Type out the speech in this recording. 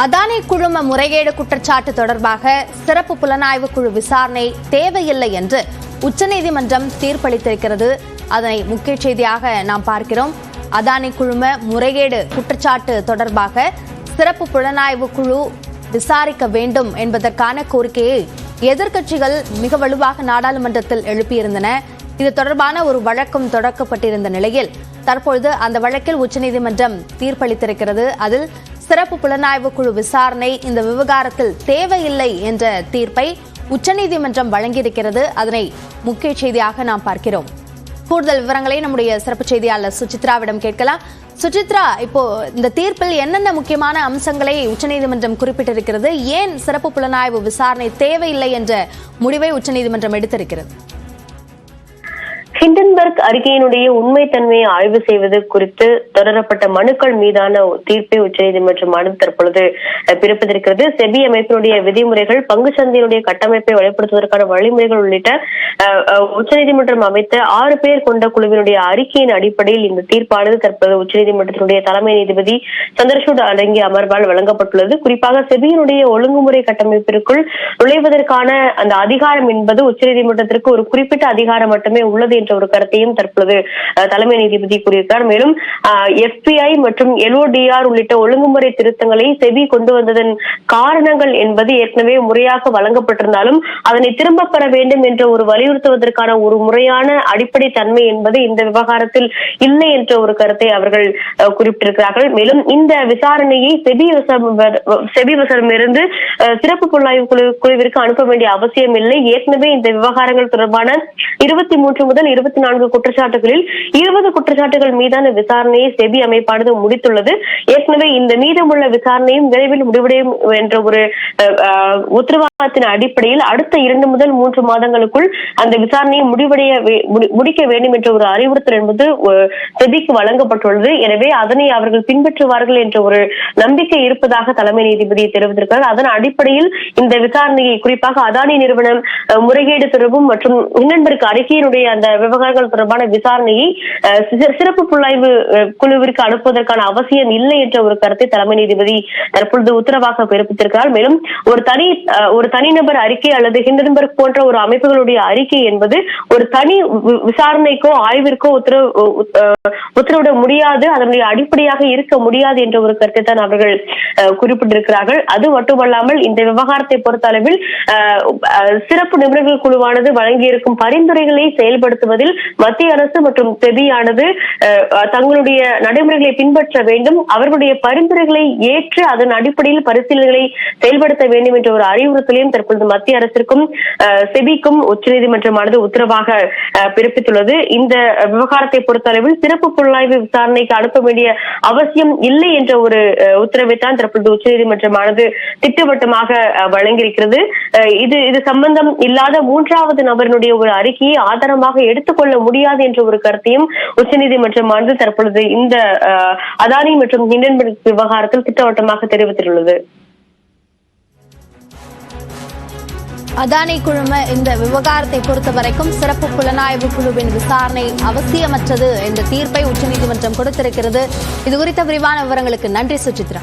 அதானி குழும முறைகேடு குற்றச்சாட்டு தொடர்பாக சிறப்பு புலனாய்வு குழு விசாரணை தேவையில்லை என்று உச்சநீதிமன்றம் தீர்ப்பளித்திருக்கிறது. அதனை முக்கிய செய்தியாக நாம் பார்க்கிறோம். அதானி குழும முறைகேடு குற்றச்சாட்டு தொடர்பாக சிறப்பு புலனாய்வு குழு விசாரிக்க வேண்டும் என்பதற்கான கோரிக்கையை எதிர்க்கட்சிகள் மிக வலுவாக நாடாளுமன்றத்தில் எழுப்பியிருந்தன. இது தொடர்பான ஒரு வழக்கம் தொடக்கப்பட்டிருந்த நிலையில் தற்பொழுது அந்த வழக்கில் உச்சநீதிமன்றம் தீர்ப்பளித்திருக்கிறது. அதில் சிறப்பு புலனாய்வு குழு விசாரணை இந்த விவகாரத்தில் தேவையில்லை என்ற தீர்ப்பை உச்சநீதிமன்றம் வழங்கியிருக்கிறது. அதனை முக்கிய செய்தியாக நாம் பார்க்கிறோம். கூடுதல் விவரங்களை நம்முடைய சிறப்பு செய்தியாளர் சுசித்ராவிடம் கேட்கலாம். சுசித்ரா இப்போ இந்த தீர்ப்பில் என்னென்ன முக்கியமான அம்சங்களை உச்சநீதிமன்றம் குறிப்பிட்டிருக்கிறது? ஏன் சிறப்பு புலனாய்வு விசாரணை தேவையில்லை என்ற முடிவை உச்சநீதிமன்றம் எடுத்திருக்கிறது? ஹிண்டன்பர்க் அறிக்கையினுடைய உண்மைத்தன்மையை ஆய்வு செய்வது குறித்து தொடரப்பட்ட மனுக்கள் மீதான தீர்ப்பை உச்சநீதிமன்றமானது தற்பொழுது பிறப்பதற்கிறது செபி அமைப்பினுடைய விதிமுறைகள் பங்கு சந்தையினுடைய கட்டமைப்பை வலுப்படுத்துவதற்கான வழிமுறைகள் உள்ளிட்ட உச்சநீதிமன்றம் அமைத்த ஆறு பேர் கொண்ட குழுவினுடைய அறிக்கையின் அடிப்படையில் இந்த தீர்ப்பானது தற்போது உச்சநீதிமன்றத்தினுடைய தலைமை நீதிபதி சந்திரசூட் அடங்கிய அமர்வால் வழங்கப்பட்டுள்ளது. குறிப்பாக செபியினுடைய ஒழுங்குமுறை கட்டமைப்பிற்குள் நுழைவதற்கான அந்த அதிகாரம் என்பது உச்சநீதிமன்றத்திற்கு ஒரு குறிப்பிட்ட அதிகாரம் மட்டுமே உள்ளது என்று ஒரு கருத்தையும் தற்பொழுது தலைமை நீதிபதி கூறியிருக்கார் மேலும் எஃபிஐ மற்றும் எல்ஓடிஆர் உள்ளிட்ட ஒழுங்குமுறை திருத்தங்களை செவி கொண்டு வந்ததன் காரணங்கள் என்பது ஏற்கனவே முறையாக வழங்கப்பட்டிருந்தாலும் அதனை திரும்ப பெற வேண்டும் என்ற ஒரு வலியுறுத்துவதற்கான ஒரு முறையான அடிப்படை தன்மை என்பது இந்த விவகாரத்தில் இல்லை என்ற ஒரு கருத்தை அவர்கள் குறிப்பிட்டிருக்கிறார்கள். மேலும் இந்த விசாரணையை செபி செபி வசமிருந்து அஹ், சிறப்பு புலனாய்வு குழு குழுவிற்கு அனுப்ப வேண்டிய அவசியம் இல்லை. ஏற்கனவே இந்த விவகாரங்கள் தொடர்பான இருபத்தி மூன்று முதல் இருபத்தி நான்கு குற்றச்சாட்டுகளில் இருபது குற்றச்சாட்டுகள் மீதான விசாரணையை செபி அமைப்பானது முடித்துள்ளது. ஏற்கனவே இந்த மீதமுள்ள விசாரணையும் விரைவில் முடிவடையும் என்ற ஒரு உத்தரவாதத்தின் அடிப்படையில் அடுத்த இரண்டு முதல் மூன்று மாதங்களுக்குள் அந்த விசாரணையை முடிவடைய முடிக்க வேண்டும் என்ற ஒரு அறிவுறுத்தல் என்பது செபிக்கு வழங்கப்பட்டுள்ளது. எனவே அதனை அவர்கள் பின்பற்றுவார்கள் என்ற ஒரு நம்பிக்கை இருப்பதாக தலைமை நீதிபதி தெரிவித்திருக்கிறார். அதன் அடிப்படையில் இந்த விசாரணையை குறிப்பாக அதானி நிறுவனம் முறைகேடு தொடர்பும் மற்றும் இன்னன்பருக்கு அறிக்கையினுடைய அந்த விவகாரங்கள் தொடர்பான விசாரணையை சிறப்பு புலனாய்வு குழுவிற்கு அனுப்புவதற்கான அவசியம் இல்லை என்ற ஒரு கருத்தை தலைமை நீதிபதி தற்பொழுது உத்தரவாக பிறப்பித்திருக்கிறார். மேலும் ஒரு தனி ஒரு தனிநபர் அறிக்கை அல்லது ஹிண்டன்பர்க் போன்ற ஒரு அமைப்புகளுடைய அறிக்கை என்பது ஒரு தனி விசாரணைக்கோ ஆய்விற்கோ உத்தரவு உத்தரவிட முடியாது. அதனுடைய அடிப்படையாக இருக்க முடியாது என்ற ஒரு கருத்தை தான் அவர்கள் குறிப்பிட்டிருக்கிறார்கள். அது மட்டுமல்லாமல் இந்த விவகாரத்தை பொறுத்த அளவில் சிறப்பு நிபுணர்கள் குழுவானது வழங்கியிருக்கும் பரிந்துரைகளை செயல்படுத்துவது என்பதில் மத்திய அரசு மற்றும் செபியானது தங்களுடைய நடைமுறைகளை பின்பற்ற வேண்டும். அவர்களுடைய பரிந்துரைகளை ஏற்று அதன் அடிப்படையில் பரிசீலனைகளை செயல்படுத்த வேண்டும் என்ற ஒரு அறிவுறுத்தலையும் தற்பொழுது மத்திய அரசிற்கும் செபிக்கும் உச்சநீதிமன்றமானது உத்தரவாக பிறப்பித்துள்ளது. இந்த விவகாரத்தை பொறுத்தளவில் சிறப்பு புலனாய்வு விசாரணைக்கு அனுப்ப வேண்டிய அவசியம் இல்லை என்ற ஒரு உத்தரவை தான் தற்பொழுது உச்சநீதிமன்றமானது திட்டவட்டமாக வழங்கியிருக்கிறது. இது இது சம்பந்தம் இல்லாத மூன்றாவது நபரினுடைய ஒரு அறிக்கையை ஆதாரமாக எடுத்து எடுத்துக்கொள்ள முடியாது என்ற ஒரு கருத்தையும் உச்சநீதிமன்றமானது தற்பொழுது இந்த அதானி மற்றும் ஹிண்டன்பர்க் விவகாரத்தில் திட்டவட்டமாக தெரிவித்துள்ளது. அதானி குழும இந்த விவகாரத்தை பொறுத்த வரைக்கும் சிறப்பு புலனாய்வு குழுவின் விசாரணை அவசியமற்றது என்ற தீர்ப்பை உச்சநீதிமன்றம் கொடுத்திருக்கிறது. இது குறித்த விரிவான விவரங்களுக்கு நன்றி சுச்சித்ரா